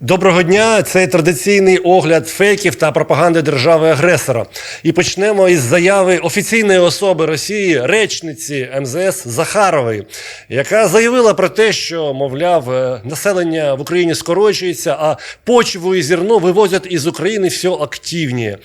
Доброго дня! Це традиційний огляд фейків та пропаганди держави-агресора. І почнемо із заяви офіційної особи Росії, речниці МЗС Захарової, яка заявила про те, що, мовляв, е, населення в Україні скорочується, а почву і зерно вивозять із України все активніше.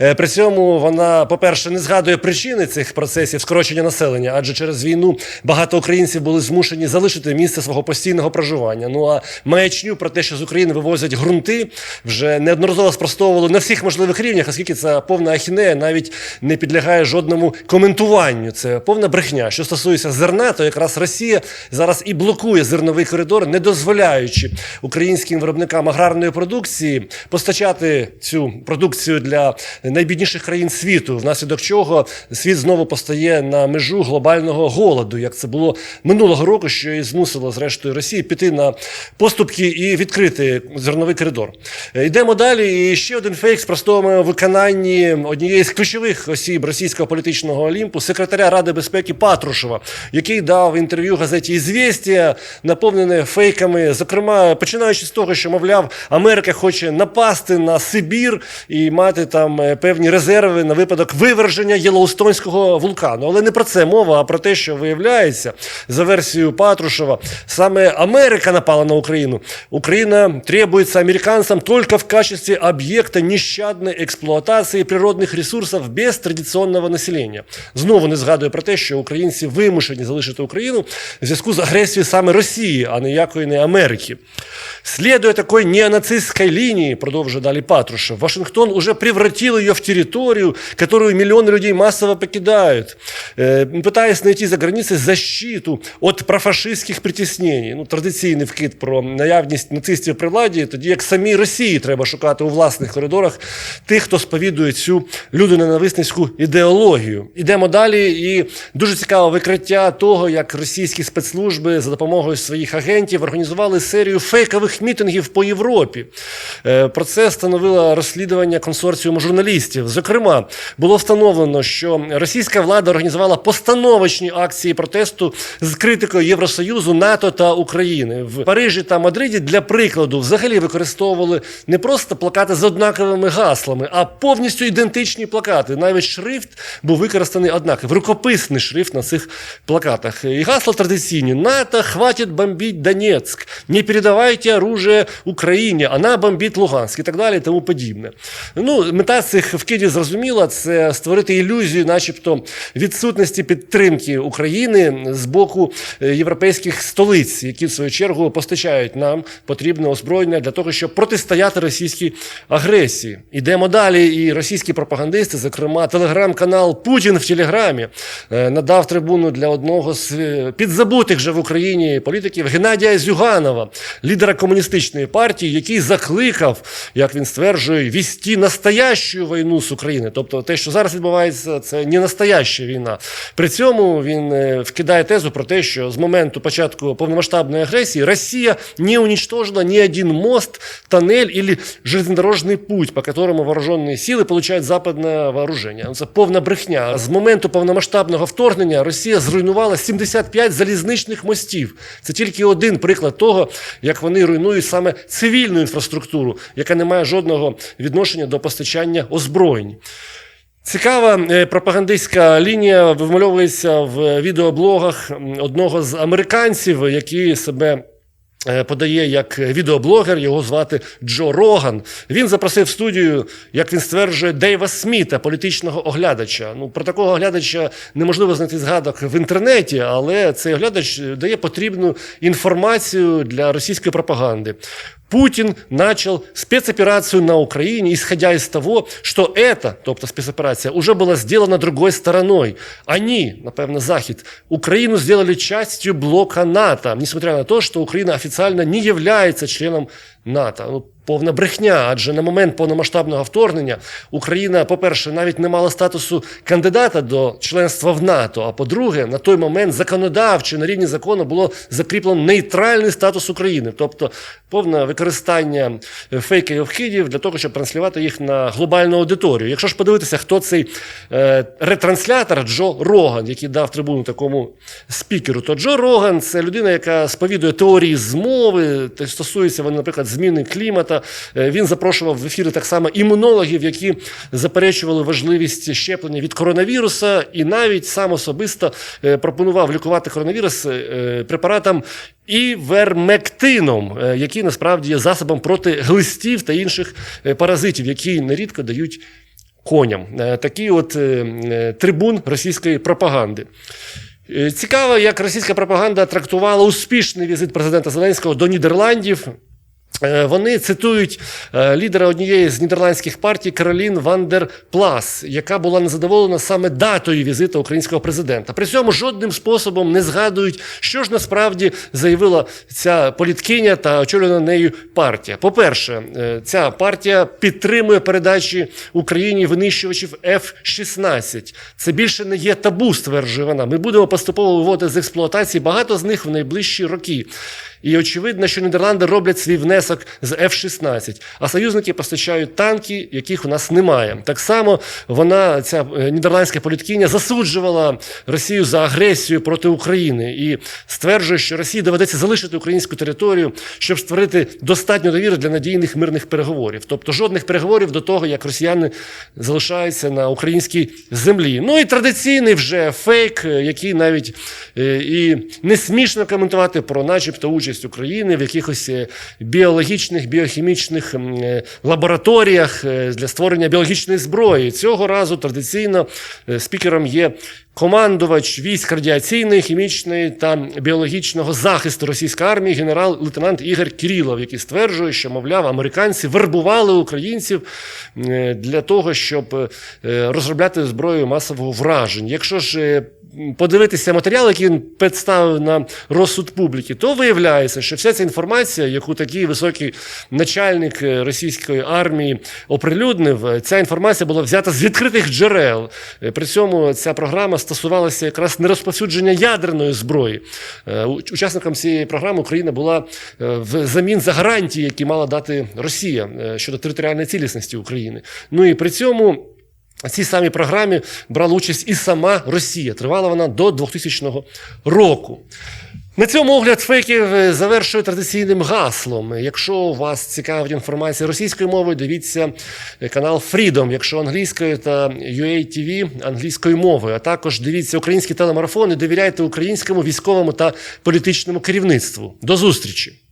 Е, При цьому вона, по-перше, не згадує причини цих процесів скорочення населення, адже через війну багато українців були змушені залишити місце свого постійного проживання. Ну а маячню про те, що з України вивозять ґрунти, вже неодноразово спростовували на всіх можливих рівнях, оскільки це повна ахінея навіть не підлягає жодному коментуванню. Це повна брехня. Що стосується зерна, то якраз Росія зараз і блокує зерновий коридор, не дозволяючи українським виробникам аграрної продукції постачати цю продукцію для найбідніших країн світу, внаслідок чого світ знову постає на межу глобального голоду, як це було минулого року, що і змусило зрештою Росії піти на поступки і відкрити зерновий коридор. Е, Йдемо далі. І ще один фейк спростовуємо виконанні однієї з ключових осіб російського політичного олімпу, секретаря Ради безпеки Патрушева, який дав інтерв'ю газеті «Ізвєстія», наповнене фейками, зокрема починаючи з того, що мовляв, Америка хоче напасти на Сибір і мати там е, певні резерви на випадок виверження Єлоустонського вулкану. Але не про це мова, а про те, що виявляється за версією Патрушева, саме Америка напала на Україну. Україна требуется американцам только в качестве объекта нещадной експлуатації природних ресурсів без традиційного населення. Знову не згадує про те, що українці вимушені залишити Україну в зв'язку з агресією саме Росії, а ніякої не Америки. Следуя такой неонацистской линии, продолжил далі Патрушев, Вашингтон уже превратил ее в территорию, которую миллионы людей массово покидают, э, пытаясь найти за границей защиту от профашистських притіснень. Ну, традиційний вкид про наявність нацистів при владі, тоді як самій Росії треба шукати у власних коридорах тих, хто сповідує цю людоненависницьку ідеологію. Ідемо далі, і дуже цікаве викриття того, як російські спецслужби за допомогою своїх агентів організували серію фейкових мітингів по Європі. Е, Про це становило розслідування консорціуму журналістів. Зокрема, було встановлено, що російська влада організувала постановочні акції протесту з критикою Євросоюзу, НАТО та України в Парижі та Мадриді для прикладу взагалі використовували не просто плакати з однаковими гаслами, а повністю ідентичні плакати. Навіть шрифт був використаний однаковий, рукописний шрифт на цих плакатах. І гасла традиційні: НАТО хватить бомбить Донецьк, не передавайте оружие Україні, вона бомбить Луганськ і так далі, тому подібне. Ну, мета цих вкидів зрозуміла це створити ілюзію, начебто, відсутності підтримки України з боку е, європейських столиць, які в свою чергу постачають нам потрібне озброєння для того, щоб протистояти російській агресії. Ідемо далі. І російські пропагандисти, зокрема, телеграм-канал Путін в Телеграмі, е, надав трибуну для одного з е, підзабутих вже в Україні політиків Геннадія Зюганова, лідера комуністичної партії, який закликав, як він стверджує, вісті настоящу війну з України. Тобто те, що зараз відбувається, це не настояща війна. При цьому він е, вкидає тезу про те, що з моменту початку повномасштабної агресії Росія не уничтожила ні один мост, тоннель или железнодорожний путь, по которому вооружені сили получають западне вооруження. Це повна брехня. З моменту повномасштабного вторгнення Росія зруйнувала 75 залізничних мостів. Це тільки один приклад того, як вони руйнують саме цивільну інфраструктуру, яка не має жодного відношення до постачання озброєнь. Цікава е, пропагандистська лінія вимальовується в відеоблогах одного з американців, який себе. Е, Подає як відеоблогер, його звати Джо Роган. Він запросив в студію, як він стверджує, Дейва Сміта, політичного оглядача. Ну про такого оглядача неможливо знайти згадок в інтернеті, але цей оглядач дає потрібну інформацію для російської пропаганди. Путин начал спецоперацию на Украине, исходя из того, что это, тобто спецоперация, уже была сделана другой стороной. Они, напевно, Захід, Украину сделали частью блока НАТО, несмотря на то, что Украина официально не является членом НАТО. Повна брехня, адже на момент повномасштабного вторгнення Україна, по-перше, навіть не мала статусу кандидата до членства в НАТО. А по-друге, на той момент законодавчо на рівні закону було закріплено нейтральний статус України, тобто повне використання фейків вхідів для того, щоб транслювати їх на глобальну аудиторію. Якщо ж подивитися, хто цей е, ретранслятор Джо Роган, який дав трибуну такому спікеру, то Джо Роган це людина, яка сповідує теорії змови, то стосується вони, наприклад, зміни клімата. Е, Він запрошував в ефіри так само імунологів, які заперечували важливість щеплення від коронавіруса, і навіть сам особисто е, пропонував лікувати коронавірус е, препаратом івермектином, е, який насправді є засобом проти глистів та інших паразитів, які нерідко дають коням. Такий от трибун російської пропаганди. Цікаво, як російська пропаганда трактувала успішний візит президента Зеленського до Нідерландів. Е, Вони цитують е, лідера однієї з нідерландських партій Каролін Вандер Плас, яка була незадоволена саме датою візиту українського президента. При цьому жодним способом не згадують, що ж насправді заявила ця політкиня та очолювана нею партія. По-перше, е, ця партія підтримує передачі Україні винищувачів F-16. Це більше не є табу, стверджує вона. Ми будемо поступово виводити з експлуатації багато з них в найближчі роки. І очевидно, що Нідерланди роблять свій внесок з F-16, а союзники постачають танки, яких у нас немає. Так само вона, ця е, нідерландська політкиня, засуджувала Росію за агресію проти України і стверджує, що Росії доведеться залишити українську територію, щоб створити достатньо довіри для надійних мирних переговорів. Тобто жодних переговорів до того, як росіяни залишаються на українській землі. Ну і традиційний вже фейк, е, який навіть е, і не смішно коментувати про, начебто, участь України в якихось е, біологічних, біохімічних е, лабораторіях е, для створення біологічної зброї. Цього разу традиційно спікером є командувач військ радіаційної, хімічної та біологічного захисту російської армії, генерал-лейтенант Ігор Кірілов, який стверджує, що, мовляв, американці вербували українців е, для того, щоб е, розробляти зброю масового враження. Якщо ж е, подивитися матеріал, який він представив на розсуд публіки, то виявляється, що вся ця інформація, яку такий високий начальник російської армії оприлюднив, ця інформація була взята з відкритих джерел. При цьому ця програма стосувалася якраз нерозповсюдження ядерної зброї. Учасникам цієї програми Україна була е, в замін за гарантії, які мала дати Росія е, щодо територіальної цілісності України. Ну і при цьому. Цій самій програмі брала участь і сама Росія. Тривала вона до 2000 року. На цьому огляд фейків е, завершує традиційним гаслом. Якщо вас цікавить інформація російською мовою, дивіться е, канал Freedom, якщо англійською та UATV англійською мовою. А також дивіться українські телемарафони, довіряйте українському військовому та політичному керівництву. До зустрічі!